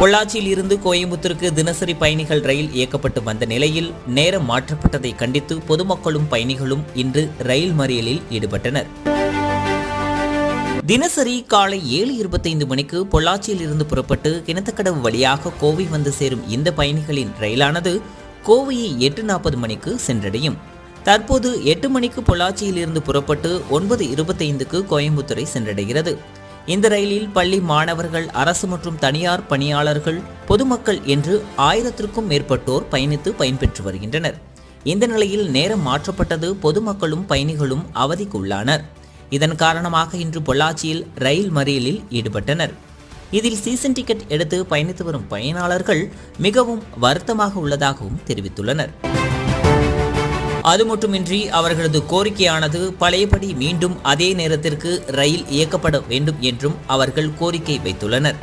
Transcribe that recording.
பொள்ளாச்சியில் இருந்து கோயம்புத்தூருக்கு தினசரி பயணிகள் ரயில் இயக்கப்பட்டு வந்த நிலையில் நேரம் மாற்றப்பட்டதை கண்டித்து பொதுமக்களும் பயணிகளும் இன்று ரயில் மறியலில் ஈடுபட்டனர். தினசரி காலை ஏழு இருபத்தைந்து மணிக்கு பொள்ளாச்சியில் இருந்து புறப்பட்டு கிணத்துக்கடவு வழியாக கோவை வந்து சேரும் இந்த பயணிகளின் ரயிலானது கோவையை எட்டு நாற்பது மணிக்கு சென்றடையும். தற்போது எட்டு மணிக்கு பொள்ளாச்சியில் இருந்து புறப்பட்டு ஒன்பது இருபத்தைந்துக்கு கோயம்புத்தூரை சென்றடைகிறது. இந்த ரயிலில் பள்ளி மாணவர்கள் அரசு மற்றும் தனியார் பணியாளர்கள் பொதுமக்கள் என்று ஆயிரத்திற்கும் மேற்பட்டோர் பயணித்து பயன்பெற்று வருகின்றனர். இந்த நிலையில் நேரம் மாற்றப்பட்டது பொதுமக்களும் பயணிகளும் அவதிக்குள்ளானர். இதன் காரணமாக இன்று பொள்ளாச்சியில் ரயில் மறியலில் ஈடுபட்டனர். இதில் சீசன் டிக்கெட் எடுத்து பயணித்து வரும் பயனாளர்கள் மிகவும் வருத்தமாக உள்ளதாகவும் தெரிவித்துள்ளனர். அது மட்டுமின்றி அவர்களது கோரிக்கையானது பழையபடி மீண்டும் அதே நேரத்திற்கு ரயில் இயக்கப்பட வேண்டும் என்றும் அவர்கள் கோரிக்கை வைத்துள்ளனர்.